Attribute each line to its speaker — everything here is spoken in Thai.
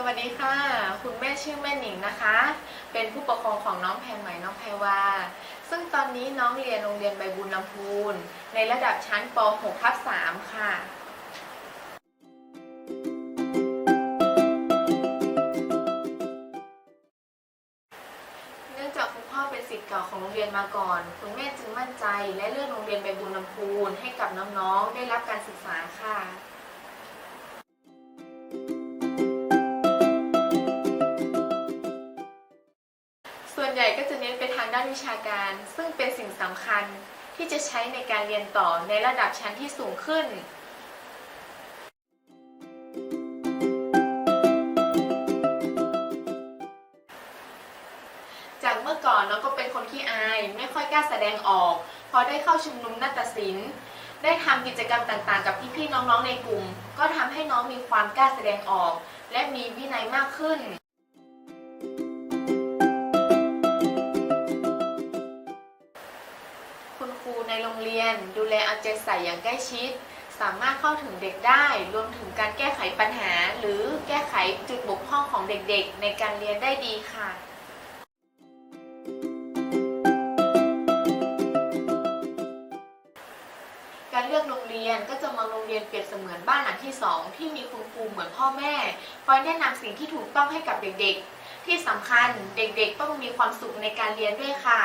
Speaker 1: สวัสดีค่ะ คุณแม่ชื่อแม่หนิงนะคะ เป็นผู้ปกครองของน้องแพรใหม่น้องแพรวาซึ่งตอนนี้น้องเรียนโรงเรียนใบบุญลำพูน ในระดับชั้นป .6 ทับ3ค่ะ เนื่องจากคุณพ่อเป็นศิษย์เก่าของโรงเรียนมาก่อน คุณแม่จึงมั่นใจและเลือกโรงเรียนใบบุญลำพูนให้กับน้องๆ ได้รับการศึกษาค่ะ ใหญ่ก็จะเน้นไปทางด้านวิชาการ ซึ่งเป็นสิ่งสำคัญที่จะใช้ในการเรียนต่อในระดับชั้นที่สูงขึ้น จากเมื่อก่อนน้องก็เป็นคนขี้อายไม่ค่อยกล้าแสดงออก พอได้เข้าชุมนุมนาฏศิลป์ได้ทำกิจกรรมต่างๆ กับพี่ๆน้องๆในกลุ่ม ก็ทำให้น้องมีความกล้าแสดงออก และมีวินัยมากขึ้น คุณครูในโรงเรียน ดูแลเอาใจใส่อย่างใกล้ชิด สามารถเข้าถึงเด็กได้ รวมถึงการแก้ไขปัญหา หรือแก้ไขจุดบกพร่องของเด็กๆ ในการเรียนได้ดีค่ะการเลือกโรงเรียนก็จะมองโรงเรียนเปรียบเสมือนบ้านหลังที่สองที่มีคุณครูเหมือนพ่อแม่คอยแนะนำสิ่งที่ถูกต้องให้กับเด็กๆ ที่สำคัญเด็กๆต้องมีความสุขในการเรียนด้วยค่ะ